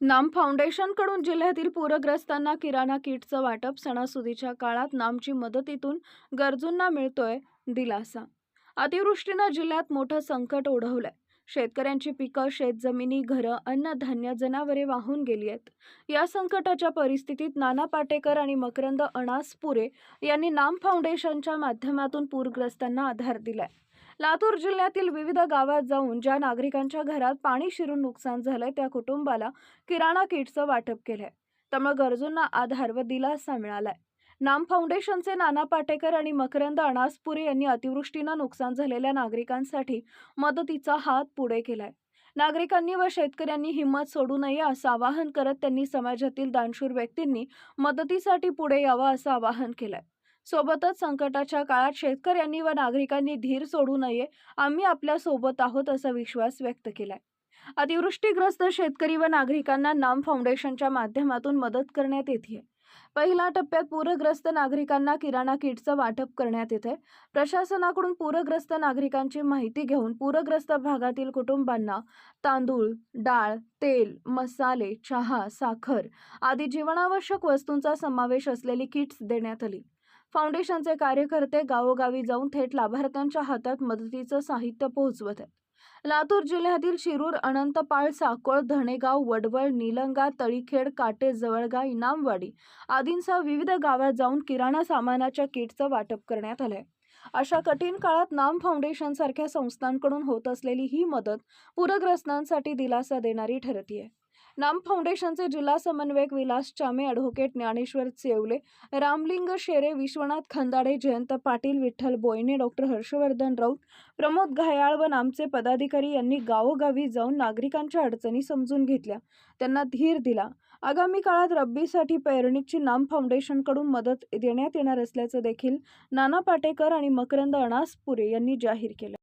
नाम फाउंडेशनकडून जिल्ह्यातील पूरग्रस्तांना किराणा किटचं वाटप सणासुदीच्या काळात नामची मदतीतून गरजूंना मिळतोय दिलासा. अतिवृष्टीनं जिल्ह्यात मोठं संकट ओढवलंय. शेतकऱ्यांची पिकं शेतजमिनी घरं अन्नधान्य जनावरे वाहून गेली आहेत. या संकटाच्या परिस्थितीत नाना पाटेकर आणि मकरंद अणासपुरे यांनी नाम फाउंडेशनच्या माध्यमातून पूरग्रस्तांना आधार दिलाय. लातूर जिल्ह्यातील विविध गावात जाऊन ज्या नागरिकांच्या घरात पाणी शिरून नुकसान झालंय त्या कुटुंबाला किराणा किटचं वाटप केलंय. त्यामुळे गरजूंना आधार व दिलासा मिळालाय. नाम फाउंडेशनचे नाना पाटेकर आणि मकरंद अनासपुरे यांनी अतिवृष्टीनं नुकसान झालेल्या नागरिकांसाठी मदतीचा हात पुढे केलाय. नागरिकांनी व शेतकऱ्यांनी हिंमत सोडू नये असं आवाहन करत त्यांनी समाजातील दानशूर व्यक्तींनी मदतीसाठी पुढे यावं असं आवाहन केलंय. सोबतच संकटाच्या काळात शेतकऱ्यांनी व नागरिकांनी धीर सोडू नये. आम्ही आपल्यासोबत आहोत असा विश्वास व्यक्त केलाय. अतिवृष्टीग्रस्त शेतकरी व नागरिकांना नाम फाउंडेशनच्या माध्यमातून मदत करण्यात येते पहिल्या टप्प्यात पूरग्रस्त नागरिकांना किराणा किटचं वाटप करण्यात येते प्रशासनाकडून पूरग्रस्त नागरिकांची माहिती घेऊन पूरग्रस्त भागातील कुटुंबांना तांदूळ डाळ तेल मसाले चहा साखर आदी जीवनावश्यक वस्तूंचा समावेश असलेली किट्स देण्यात आली. फाउंडेशनचे कार्यकर्ते गावोगावी जाऊन थेट लाभार्थ्यांच्या हातात मदतीचं साहित्य पोहोचवत आहेत. लातूर जिल्ह्यातील शिरूर अनंतपाळ साकोळ धणेगाव वडवळ निलंगा तळीखेड काटे जवळगा इनामवाडी आदींसह विविध गावात जाऊन किराणा सामानाच्या किटचं वाटप करण्यात आलंय. अशा कठीण काळात नाम फाउंडेशन सारख्या संस्थांकडून होत असलेली ही मदत पूरग्रस्तांसाठी दिलासा देणारी ठरतीये. नाम फाउंडेशनचे जिल्हा समन्वयक विलास चामे ॲडव्होकेट ज्ञानेश्वर चेवले रामलिंग शेरे विश्वनाथ खंदाडे जयंत पाटील विठ्ठल बोयने डॉक्टर हर्षवर्धन राऊत प्रमोद घायाळ व नामचे पदाधिकारी यांनी गावोगावी जाऊन नागरिकांच्या अडचणी समजून घेतल्या. त्यांना धीर दिला. आगामी काळात रब्बीसाठी पेरणीची नाम फाउंडेशनकडून मदत देण्यात येणार असल्याचं देखील नाना पाटेकर आणि मकरंद अणासपुरे यांनी जाहीर केलं.